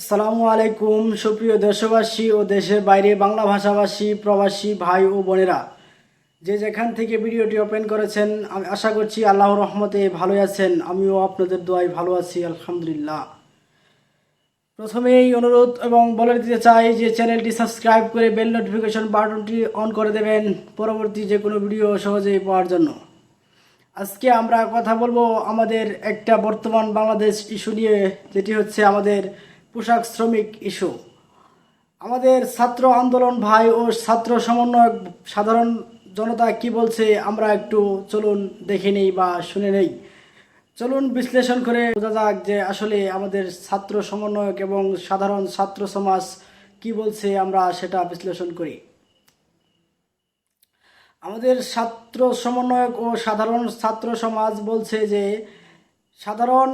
আসসালামু আলাইকুম, সুপ্রিয় দেশবাসী ও দেশের বাইরে বাংলা ভাষাভাষী প্রবাসী ভাই ও বোনেরা। যে যেখান থেকে ভিডিওটি ওপেন করেছেন, আমি আশা করছি আল্লাহর রহমতে ভালো আছেন, আমিও আপনাদের দোয়াই ভালো আছি, আলহামদুলিল্লাহ। প্রথমেই অনুরোধ এবং বলে দিতে চাই যে চ্যানেলটি সাবস্ক্রাইব করে বেল নোটিফিকেশন বাটনটি অন করে দেবেন পরবর্তী যে কোনো ভিডিও সহজেই পাওয়ার জন্য। আজকে আমরা কথা বলব আমাদের একটা বর্তমান বাংলাদেশ ইস্যু নিয়ে, যেটি হচ্ছে আমাদের পোশাক শ্রমিক ইস্যু। আমাদের ছাত্র আন্দোলন ভাই ও ছাত্র সমন্বয়ক সাধারণ জনতা কি বলছে আমরা একটু চলুন দেখে নেই বা শুনে নেই। চলুন বিশ্লেষণ করে বোঝা যাক যে আসলে আমাদের ছাত্র সমন্বয়ক এবং সাধারণ ছাত্র সমাজ কি বলছে আমরা সেটা বিশ্লেষণ করি। আমাদের ছাত্র সমন্বয়ক ও সাধারণ ছাত্র সমাজ বলছে যে সাধারণ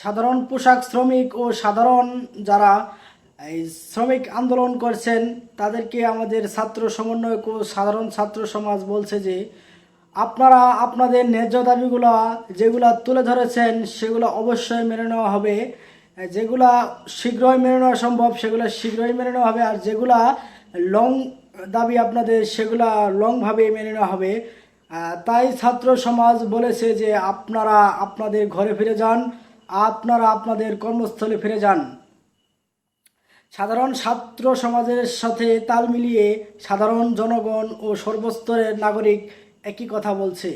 সাধারণ পোশাক শ্রমিক ও সাধারণ যারা এই শ্রমিক আন্দোলন করছেন, তাদেরকে আমাদের ছাত্র সমন্বয়ক ও সাধারণ ছাত্র সমাজ বলছে যে, আপনারা আপনাদের ন্যায্য দাবিগুলো যেগুলা তুলে ধরেছেন, সেগুলো অবশ্যই মেনে নেওয়া হবে। যেগুলা শীঘ্রই মেনে নেওয়া সম্ভব, সেগুলো শীঘ্রই মেনে নেওয়া হবে, আর যেগুলা লং দাবি আপনাদের, সেগুলা লংভাবে মেনে নেওয়া হবে। তাই ছাত্র সমাজ বলেছে যে, আপনারা আপনাদের ঘরে ফিরে যান। আপনারা আপনাদের কর্মস্থলে ফিরে যান। সাধারণ ছাত্র সমাজের সাথে তাল মিলিয়ে সাধারণ জনগণ ও সর্বস্তরের নাগরিক একই কথা বলছে।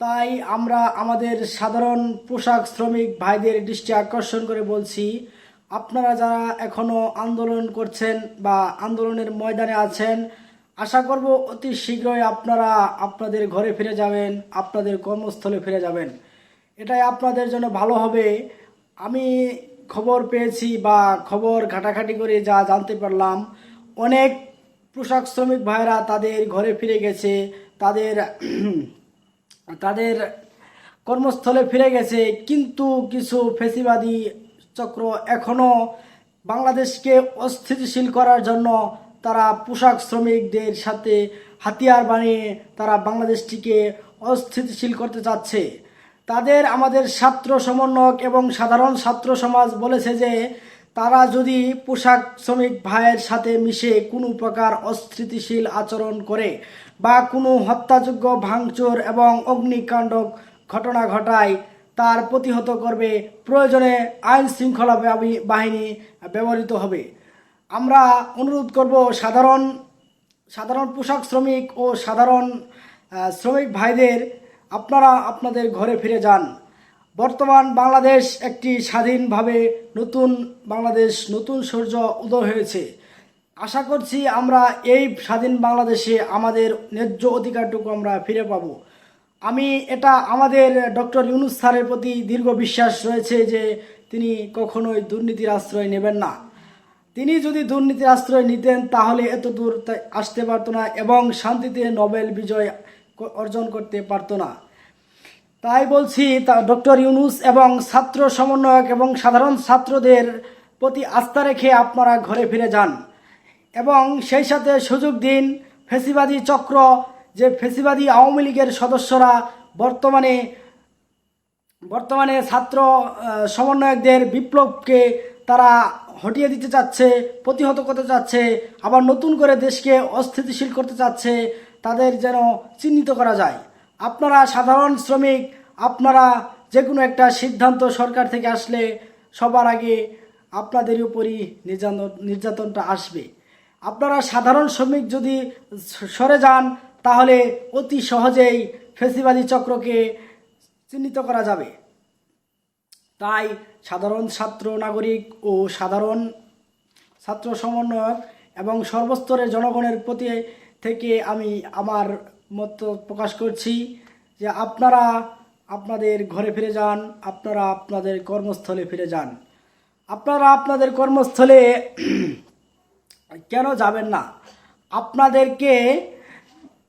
তাই আমরা আমাদের সাধারণ পোশাক শ্রমিক ভাইদের দৃষ্টি আকর্ষণ করে বলছি, আপনারা যারা এখনও আন্দোলন করছেন বা আন্দোলনের ময়দানে আছেন, আশা করব অতি শীঘ্রই আপনারা আপনাদের ঘরে ফিরে যাবেন, আপনাদের কর্মস্থলে ফিরে যাবেন। এটাই আপনাদের জন্য ভালো হবে। আমি খবর পেয়েছি বা খবর ঘাটাঘাটি করে যা জানতে পারলাম, অনেক পোশাক শ্রমিক ভাইরা তাদের ঘরে ফিরে গেছে, তাদের তাদের কর্মস্থলে ফিরে গেছে, কিন্তু কিছু ফেসিবাদী চক্র এখনও বাংলাদেশকে অস্থিতিশীল করার জন্য তারা পোশাক শ্রমিকদের সাথে হাতিয়ার বানিয়ে তারা বাংলাদেশটিকে অস্থিতিশীল করতে চাচ্ছে। তাদের আমাদের ছাত্র সমন্বয়ক এবং সাধারণ ছাত্র সমাজ বলেছে যে, তারা যদি পোশাক শ্রমিক ভাইয়ের সাথে মিশে কোনো প্রকার অস্থিতিশীল আচরণ করে বা কোনো হত্যাযোগ্য ভাঙচুর এবং অগ্নিকাণ্ড ঘটনা ঘটায়, তার প্রতিহত করবে প্রয়োজনে আইন শৃঙ্খলা বাহিনী ব্যবহৃত হবে। আমরা অনুরোধ করব সাধারণ সাধারণ পোশাক শ্রমিক ও সাধারণ শ্রমিক ভাইদের আপনারা আপনাদের ঘরে ফিরে যান। বর্তমান বাংলাদেশ একটি স্বাধীনভাবে নতুন বাংলাদেশ, নতুন সূর্য উদয় হয়েছে। আশা করছি আমরা এই স্বাধীন বাংলাদেশে আমাদের ন্যায্য অধিকারটুকু আমরা ফিরে পাব। আমি এটা আমাদের ডক্টর ইউনুস স্যারের প্রতি দীর্ঘ বিশ্বাস রয়েছে যে তিনি কখনোই দুর্নীতির আশ্রয় নেবেন না। তিনি যদি দুর্নীতির আশ্রয় নিতেন তাহলে এত দূর আসতে পারতো না এবং শান্তিতে নোবেল বিজয় অর্জন করতে পারতো না। তাই বলছি তা ডক্টর ইউনুস এবং ছাত্র সমন্বয়ক এবং সাধারণ ছাত্রদের প্রতি আস্থা রেখে আপনারা ঘরে ফিরে যান এবং সেই সাথে সুযোগ দিন ফেসিবাদী চক্র, যে ফেসিবাদী আওয়ামী লীগের সদস্যরা বর্তমানে বর্তমানে ছাত্র সমন্বয়কদের বিপ্লবকে তারা হটিয়ে দিতে চাচ্ছে, প্রতিহত করতে চাচ্ছে, আবার নতুন করে দেশকে অস্থিতিশীল করতে চাচ্ছে তাদের যেন চিহ্নিত করা যায়। আপনারা সাধারণ শ্রমিক, আপনারা যে কোনো একটা সিদ্ধান্ত সরকার থেকে আসলে সবার আগে আপনাদের উপরই নির্যাতন, নির্যাতনটা আসবে। আপনারা সাধারণ শ্রমিক যদি সরে যান, তাহলে অতি সহজেই ফেসিবাদী চক্রকে চিহ্নিত করা যাবে। তাই সাধারণ ছাত্র নাগরিক ও সাধারণ ছাত্র সমন্বয়ক এবং সর্বস্তরের জনগণের প্রতি থেকে আমি আমার মত প্রকাশ করছি যে আপনারা আপনাদের ঘরে ফিরে যান, আপনারা আপনাদের কর্মস্থলে ফিরে যান। আপনারা আপনাদের কর্মস্থলে কেন যাবেন না? আপনাদেরকে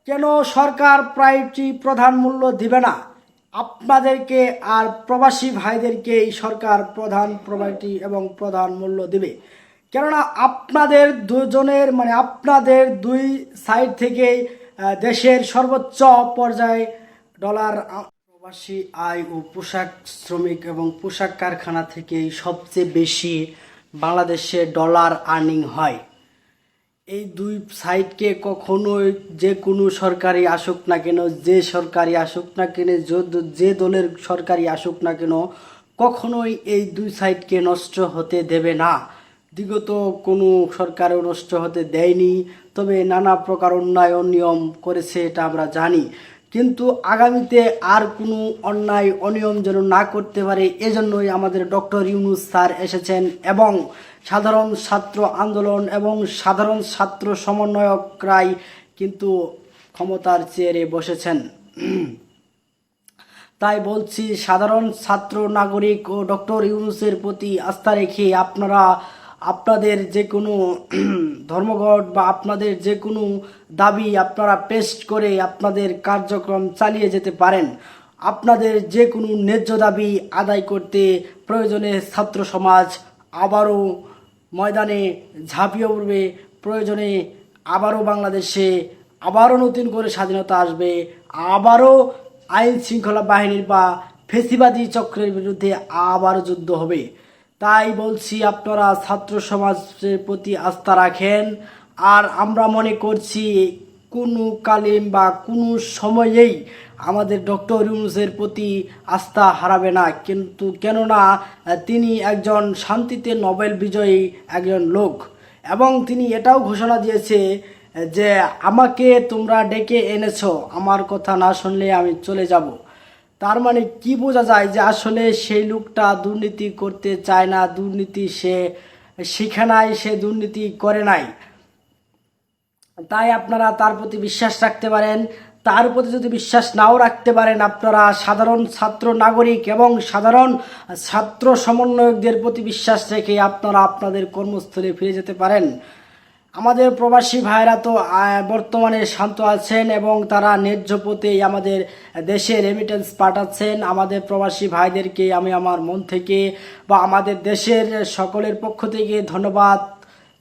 কেন সরকার প্রায়োরিটি প্রধান মূল্য দিবে না? আপনাদেরকে আর প্রবাসী ভাইদেরকেই সরকার প্রধান প্রায়োরিটি এবং প্রধান মূল্য দিবে। কেননা আপনাদের দুজনের মানে আপনাদের দুই সাইড থেকেই দেশের সর্বোচ্চ পর্যায়ে ডলার প্রবাসী আয় ও পোশাক শ্রমিক এবং পোশাক কারখানা থেকেই সবচেয়ে বেশি বাংলাদেশে ডলার আর্নিং হয়। এই দুই সাইডকে কখনোই যে কোনো সরকারি আসুক না কেন, যে সরকারি আসুক না কেন, যে- দলের সরকারি আসুক না কেন, কখনোই এই দুই সাইডকে নষ্ট হতে দেবে না। বিগত কোনো সরকার নষ্ট হতে দেয়নি, তবে নানা প্রকার উন্নয়ন নিয়ম করেছে এটা আমরা জানি। কিন্তু আগামীতে আর কোনো অন্যায় অনিয়ম যেন না করতে পারে, এজন্যই আমাদের ডক্টর ইউনুস স্যার এসেছেন এবং সাধারণ ছাত্র আন্দোলন এবং সাধারণ ছাত্র সমন্বয়করাই কিন্তু ক্ষমতার চেয়ারে বসেছেন। তাই বলছি, সাধারণ ছাত্র, নাগরিক ও ডক্টর ইউনুসের প্রতি আস্থা রেখে আপনারা আপনাদের যে কোনো ধর্মঘট বা আপনাদের যে কোনো দাবি আপনারা পেস্ট করে আপনাদের কার্যক্রম চালিয়ে যেতে পারেন। আপনাদের যে কোনো ন্যায্য দাবি আদায় করতে প্রয়োজনে ছাত্র সমাজ আবারও ময়দানে ঝাঁপিয়ে পড়বে। প্রয়োজনে আবারও বাংলাদেশে আবারও নতুন করে স্বাধীনতা আসবে। আবারও আইন শৃঙ্খলা বাহিনীর বা ফেসিবাদী চক্রের বিরুদ্ধে আবারও যুদ্ধ হবে। তাই বলছি আপনারা ছাত্র সমাজের প্রতি আস্থা রাখেন। আর আমরা মনে করছি কোনো কালীন বা কোনো সময়েই আমাদের ডক্টর ইউনুসের প্রতি আস্থা হারাবে না। কিন্তু কেননা, তিনি একজন শান্তিতে নোবেল বিজয়ী একজন লোক। এবং তিনি এটাও ঘোষণা দিয়েছে যে, আমাকে তোমরা ডেকে এনেছো। আমার কথা না শুনলে আমি চলে যাব। তার মানে কি বোঝা যায় যে আসলে সেই লোকটা দুর্নীতি করতে চায় না, দুর্নীতি সে শিখে নাই সে দুর্নীতি করে নাই। তাই আপনারা তার প্রতি বিশ্বাস রাখতে পারেন। তার প্রতি যদি বিশ্বাস নাও রাখতে পারেন, আপনারা সাধারণ ছাত্র নাগরিক এবং সাধারণ ছাত্র সমন্বয়কদের প্রতি বিশ্বাস রেখে আপনারা আপনাদের কর্মস্থলে ফিরে যেতে পারেন। আমাদের প্রবাসী ভাইরা তো বর্তমানে শান্ত আছেন এবং তারা ন্যায্য পথেই আমাদের দেশে রেমিটেন্স পাঠাচ্ছেন। আমাদের প্রবাসী ভাইদেরকে আমি আমার মন থেকে বা আমাদের দেশের সকলের পক্ষ থেকে ধন্যবাদ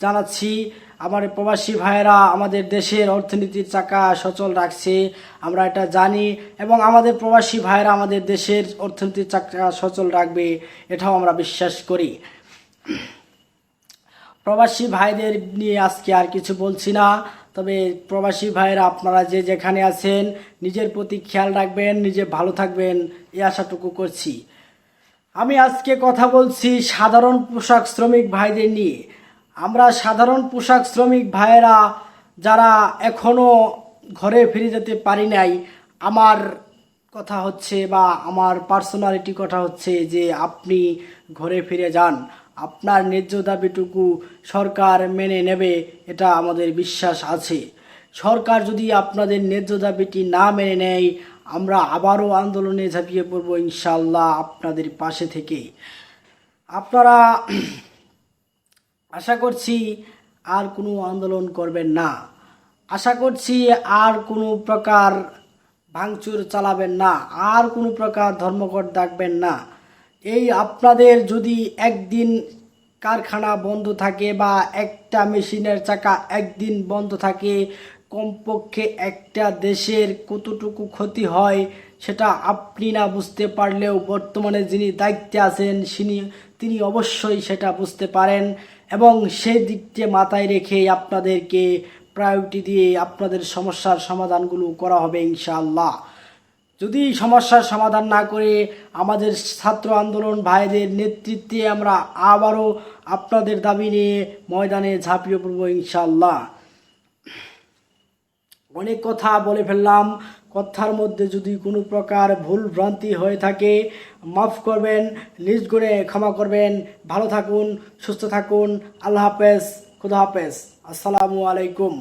জানাচ্ছি। আমার প্রবাসী ভাইয়েরা আমাদের দেশের অর্থনীতির চাকা সচল রাখছে, আমরা এটা জানি। এবং আমাদের প্রবাসী ভাইয়েরা আমাদের দেশের অর্থনীতির চাকা সচল রাখবে, এটাও আমরা বিশ্বাস করি। প্রবাসী ভাইদের নিয়ে আজকে আর কিছু বলছি না। তবে প্রবাসী ভাইয়েরা, আপনারা যে যেখানে আছেন, নিজের প্রতি খেয়াল রাখবেন, নিজে ভালো থাকবেন, এই আশাটুকু করছি। আমি আজকে কথা বলছি সাধারণ পোশাক শ্রমিক ভাইদের নিয়ে। আমরা সাধারণ পোশাক শ্রমিক ভাইয়েরা, যারা এখনও ঘরে ফিরে যেতে পারি নাই, আমার কথা হচ্ছে বা আমার পার্সোনালিটি কথা হচ্ছে যে আপনি ঘরে ফিরে যান। আপনার ন্যায্য দাবিটুকু সরকার মেনে নেবে, এটা আমাদের বিশ্বাস আছে। সরকার যদি আপনাদের ন্যায্য দাবিটি না মেনে নেয়, আমরা আবারও আন্দোলনে ঝাঁপিয়ে পড়ব ইনশাল্লাহ আপনাদের পাশে থেকে। আপনারা আশা করছি আর কোনো আন্দোলন করবেন না। আশা করছি আর কোনো প্রকার ভাঙচুর চালাবেন না। আর কোনো প্রকার ধর্মঘট ডাকবেন না। এই আপনাদের যদি একদিন কারখানা বন্ধ থাকে বা একটা মেশিনের চাকা একদিন বন্ধ থাকে, কমপক্ষে একটা দেশের কতটুকু ক্ষতি হয় সেটা আপনি না বুঝতে পারলেও বর্তমানে যিনি দায়িত্বে আছেন তিনি তিনি অবশ্যই সেটা বুঝতে পারেন এবং সেই দিকটি মাথায় রেখে আপনাদেরকে প্রায়োরিটি দিয়ে আপনাদের সমস্যার সমাধানগুলো করা হবে ইনশাআল্লাহ। যদি সমস্যার সমাধান না করে আমাদের ছাত্র আন্দোলন ভাইদের নেতৃত্বে আমরা আবারও আপনাদের দাবি নিয়ে ময়দানে ঝাঁপিয়ে পড়ব ইনশাল্লাহ অনেক কথা বলে ফেললাম, কথার মধ্যে যদি কোনো প্রকার ভুল ভ্রান্তি হয়ে থাকে, মাফ করবেন নিজ করে ক্ষমা করবেন। ভালো থাকুন, সুস্থ থাকুন। আল্লাহ হাফেজ, খুদা হাফেজ। আসসালামু আলাইকুম।